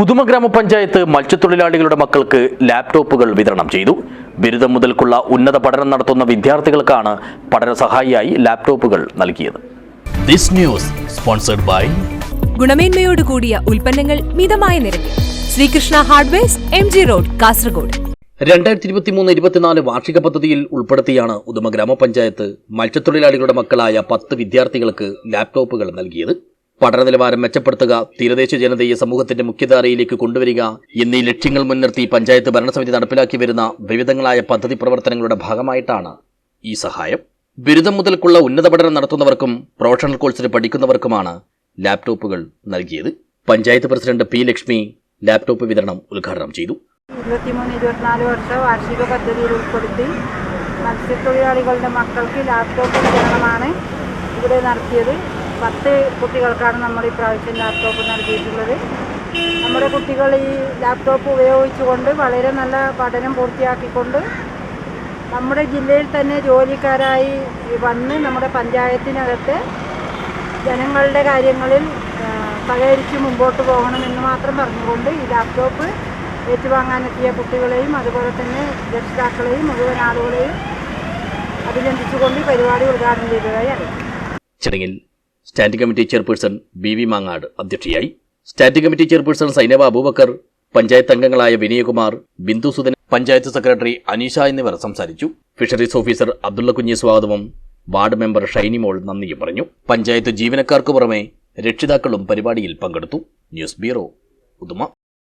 ഉദുമ ഗ്രാമപഞ്ചായത്ത് മത്സ്യത്തൊഴിലാളികളുടെ മക്കൾക്ക് ലാപ്ടോപ്പുകൾ വിതരണം ചെയ്തു. ബിരുദം മുതൽക്കുള്ള ഉന്നത പഠനം നടത്തുന്ന വിദ്യാർത്ഥികൾക്കാണ് പഠന സഹായിയായി ലാപ്ടോപ്പുകൾ നൽകിയത്. ദിസ് ന്യൂസ് സ്പോൺസർഡ് ബൈ ഗുണമേന്മയോട് കൂടിയ ഉൽപ്പന്നങ്ങൾ മിതമായ നിരക്കിൽ. Sreekrishna hardwares M G road Kasaragod. രണ്ടായിരത്തി ഇരുപത്തി മൂന്ന് ഇരുപത്തിനാല് വാർഷിക പദ്ധതിയിൽ ഉൾപ്പെടുത്തിയാണ് ഉദുമ ഗ്രാമപഞ്ചായത്ത് മത്സ്യത്തൊഴിലാളികളുടെ മക്കളായ പത്ത് വിദ്യാർത്ഥികൾക്ക് ലാപ്ടോപ്പുകൾ നൽകിയത്. പഠന നിലവാരം മെച്ചപ്പെടുത്തുക തീരദേശ ജനതയെ സമൂഹത്തിന്റെ മുഖ്യധാരയിലേക്ക് കൊണ്ടുവരിക എന്നീ ലക്ഷ്യങ്ങൾ മുൻനിർത്തി പഞ്ചായത്ത് ഭരണസമിതി നടപ്പിലാക്കി വരുന്ന വിവിധങ്ങളായ പദ്ധതി പ്രവർത്തനങ്ങളുടെ ഭാഗമായിട്ടാണ് ഈ സഹായം. ബിരുദം മുതൽക്കുള്ള ഉന്നത പഠനം നടത്തുന്നവർക്കും പ്രൊഫഷണൽ കോഴ്സിന് പഠിക്കുന്നവർക്കുമാണ് ലാപ്ടോപ്പുകൾ നൽകിയത്. Panchayat president P Lakshmi laptop വിതരണം ഉദ്ഘാടനം ചെയ്തു. വാർഷിക പദ്ധതിയിൽ ഉൾപ്പെടുത്തി മത്സ്യത്തൊഴിലാളികളുടെ മക്കൾക്ക് ലാപ്ടോപ്പ് വിതരണമാണ് ഇവിടെ നടത്തിയത്. പത്ത് കുട്ടികൾക്കാണ് നമ്മൾ ഈ പ്രാവശ്യം ലാപ്ടോപ്പ് നൽകിയിട്ടുള്ളത്. നമ്മുടെ കുട്ടികൾ ഈ ലാപ്ടോപ്പ് ഉപയോഗിച്ചുകൊണ്ട് വളരെ നല്ല പഠനം പൂർത്തിയാക്കിക്കൊണ്ട് നമ്മുടെ ജില്ലയിൽ തന്നെ ജോലിക്കാരായി വന്ന് നമ്മുടെ പഞ്ചായത്തിനകത്ത് ജനങ്ങളുടെ കാര്യങ്ങളിൽ സഹകരിച്ച് മുമ്പോട്ട് പോകണമെന്ന് മാത്രം പറഞ്ഞുകൊണ്ട് ഈ ലാപ്ടോപ്പ് ഏറ്റുവാങ്ങാനെത്തിയ കുട്ടികളെയും അതുപോലെ തന്നെ രക്ഷിതാക്കളെയും മുഴുവൻ ആളുകളെയും അഭിനന്ദിച്ചുകൊണ്ട് പരിപാടി ഉദ്ഘാടനം ചെയ്തതായി അറിയാം ചടങ്ങിൽ standing committee chairperson B V Mangad അധ്യക്ഷയായി. Standing committee chairperson Zainaba Aboobacker panchayat അംഗങ്ങളായ വിനയകുമാർ ബിന്ദു സുധൻ പഞ്ചായത്ത് സെക്രട്ടറി അനീഷ എന്നിവർ സംസാരിച്ചു. ഫിഷറീസ് ഓഫീസർ അബ്ദുള്ള കുഞ്ഞി സ്വാഗതവും വാർഡ് മെമ്പർ ഷൈനിമോൾ നന്ദിയും പറഞ്ഞു. പഞ്ചായത്ത് ജീവനക്കാർക്ക് പുറമെ രക്ഷിതാക്കളും പരിപാടിയിൽ പങ്കെടുത്തു. News bureau Uduma.